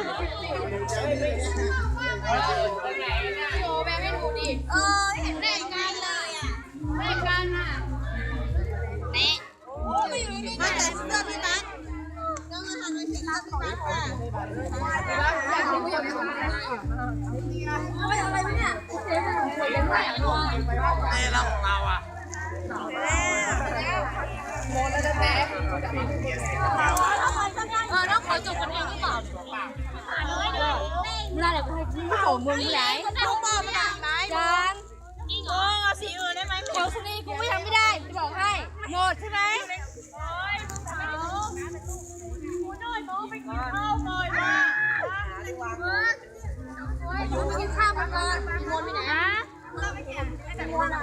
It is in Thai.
โอ้แม่ไม่ดูดิเออเห็นแม่กันเลยอะแม่กันอะเน่มาแต่เสื้อพี่นัทน้องอาหารมันเห็นแล้วพี่นัทค่ะอยากดูอยากดูไม่อะไรเนี่ยนี่เราของเราอะโมแล้วจะแพ้เผู้โหมุนที่ไหนลูกบอกไม่นหนัไหมจังนี่งอสีอื่นได้ไหมเดี๋ยวชนีกูยังไม่ได้บอกให้หมดใช่ไหมโอ้ยหมูน้อยหมูไปกินข้าวหน่อยนะหมูไปกินข้าวมันก่อนหมูไปไหนเราไปแข่งแต่หมูเรา